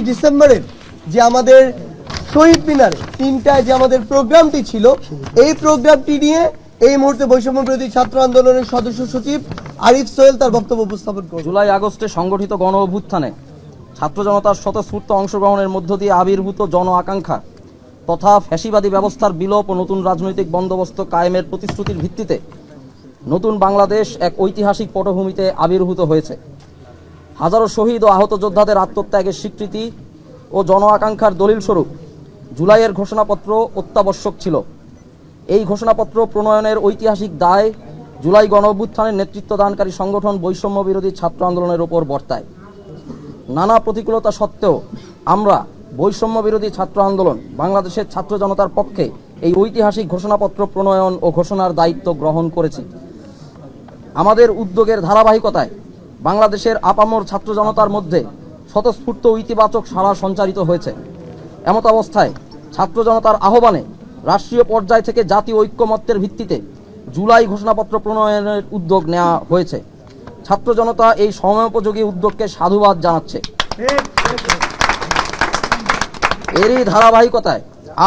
একত্রিশ ডিসেম্বরের যে আমাদের শহীদ মিনারে তিনটায় যে আমাদের প্রোগ্রামটি ছিল, এই প্রোগ্রামটি নিয়ে এই মুহূর্তে বৈষম্য বিরোধী ছাত্র আন্দোলনের সদস্য সচিব আরিফ সোহেল তার বক্তব্য উপস্থাপন করবেন জুলাই আগস্টে সংগঠিত গণ অভ্যুত্থানে ছাত্র জনতার স্বতঃস্ফূর্ত অংশগ্রহণের মধ্য দিয়ে আবির্ভূত জন আকাঙ্ক্ষা তথা ফ্যাসিবাদী ব্যবস্থার বিলোপ ও নতুন রাজনৈতিক বন্দোবস্ত কায়েমের প্রতিশ্রুতির ভিত্তিতে নতুন বাংলাদেশ এক ঐতিহাসিক পটভূমিতে আবির্ভূত হয়েছে। হাজারো শহীদ ও আহত যোদ্ধাদের আত্মত্যাগের স্বীকৃতি ও জন আকাঙ্ক্ষার দলিল স্বরূপ জুলাইয়ের ঘোষণাপত্র অত্যাবশ্যক ছিল। এই ঘোষণাপত্র প্রণয়নের ঐতিহাসিক দায় জুলাই গণ অভ্যুত্থানের নেতৃত্বদানকারী সংগঠন বৈষম্য বিরোধী ছাত্র আন্দোলনের ওপর বর্তায়। নানা প্রতিকূলতা সত্ত্বেও আমরা বৈষম্য বিরোধী ছাত্র আন্দোলন বাংলাদেশের ছাত্র জনতার পক্ষে এই ঐতিহাসিক ঘোষণাপত্র প্রণয়ন ও ঘোষণার দায়িত্ব গ্রহণ করেছি। আমাদের উদ্যোগের ধারাবাহিকতায় বাংলাদেশের আপামর ছাত্র জনতার মধ্যে স্বতঃস্ফূর্ত ইতিবাচক সাড়া সঞ্চারিত হয়েছে। এমত অবস্থায় ছাত্র জনতার আহ্বানে রাষ্ট্রীয় পর্যায় থেকে জাতীয় ঐক্যমত্যের ভিত্তিতে জুলাই ঘোষণাপত্র প্রণয়নের উদ্যোগ নেওয়া হয়েছে। ছাত্র জনতা এই সময়োপযোগী উদ্যোগকে সাধুবাদ জানাচ্ছে। এরই ধারাবাহিকতায়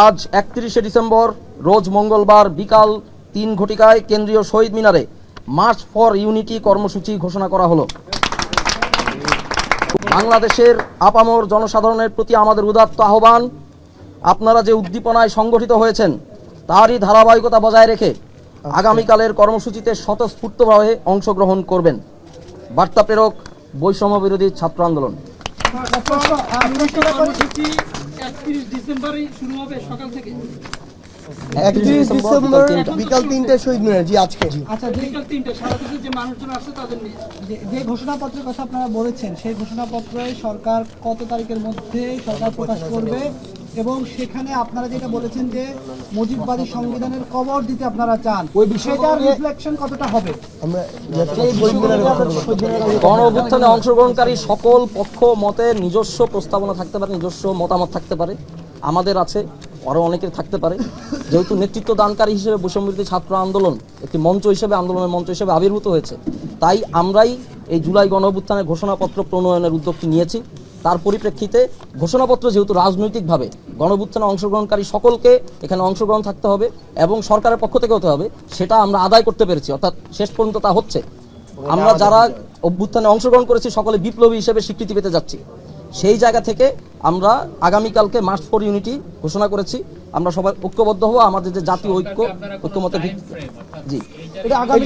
আজ একত্রিশে ডিসেম্বর, রোজ মঙ্গলবার বিকাল তিন ঘটিকায় কেন্দ্রীয় শহীদ মিনারে মার্চ ফর ইউনিটি কর্মসূচি ঘোষণা করা হলো। বাংলাদেশের আপামর জনসাধারণের প্রতি আমাদের উদাত্ত আহ্বান। আপনারা যে উদ্দীপনায় সংগঠিত হয়েছেন, তারই ধারাবাহিকতা বজায় রেখে আগামীকালের কর্মসূচিতে স্বতঃস্ফূর্তভাবে অংশগ্রহণ করবেন। বার্তা প্রেরক, বৈষম্য বিরোধী ছাত্র আন্দোলন। শুরু হবে সকাল থেকে। একত্রিশ ডিসেম্বর বিকাল তিনটায় শহীদ মিনার জি আজকে। আচ্ছা বিকাল তিনটে সারা দেশের যে মানুষজন আসছে তাদের যে- ঘোষণাপত্রের কথা আপনারা বলেছেন সেই ঘোষণাপত্রে সরকার কত তারিখের মধ্যে সরকার প্রকাশ করবে এবং সেখানে আপনারা যেটা বলেছেন যে মুজিববাদী সংবিধানের কবর দিতে আপনারা চান ওই বিষয়টার রিফ্লেকশন কতটা হবে। গণ অভ্যুত্থানে অংশগ্রহণকারী সকল পক্ষ মতের নিজস্ব প্রস্তাবনা থাকতে পারে নিজস্ব মতামত থাকতে পারে। আমাদের আছে আরও অনেকের থাকতে পারে। যেহেতু নেতৃত্ব দানকারী হিসেবে বৈষম্যবিরোধী ছাত্র আন্দোলন একটি মঞ্চ হিসেবে, আন্দোলনের মঞ্চ হিসেবে আবির্ভূত হয়েছে। তাই আমরাই এই জুলাই গণ অভ্যুত্থানের ঘোষণাপত্র প্রণয়নের উদ্যোগটি নিয়েছি। তার পরিপ্রেক্ষিতে ঘোষণাপত্র যেহেতু রাজনৈতিকভাবে গণভুত্থানে অংশগ্রহণকারী সকলকে এখানে অংশগ্রহণ থাকতে হবে এবং সরকারের পক্ষ থেকে হতে হবে, সেটা আমরা আদায় করতে পেরেছি। অর্থাৎ শেষ পর্যন্ত তা হচ্ছে। আমরা যারা অভ্যুত্থানে অংশগ্রহণ করেছি, সকলে বিপ্লবী হিসেবে স্বীকৃতি পেতে যাচ্ছি। সেই জায়গা থেকে আমরা আগামীকালকে মার্চ ফর ইউনিটি ঘোষণা করেছি। আমরা সবাই ঐক্যবদ্ধ হব। আমাদের যে জাতীয় ঐক্য ঐক্যমতের জি। এটা আগামী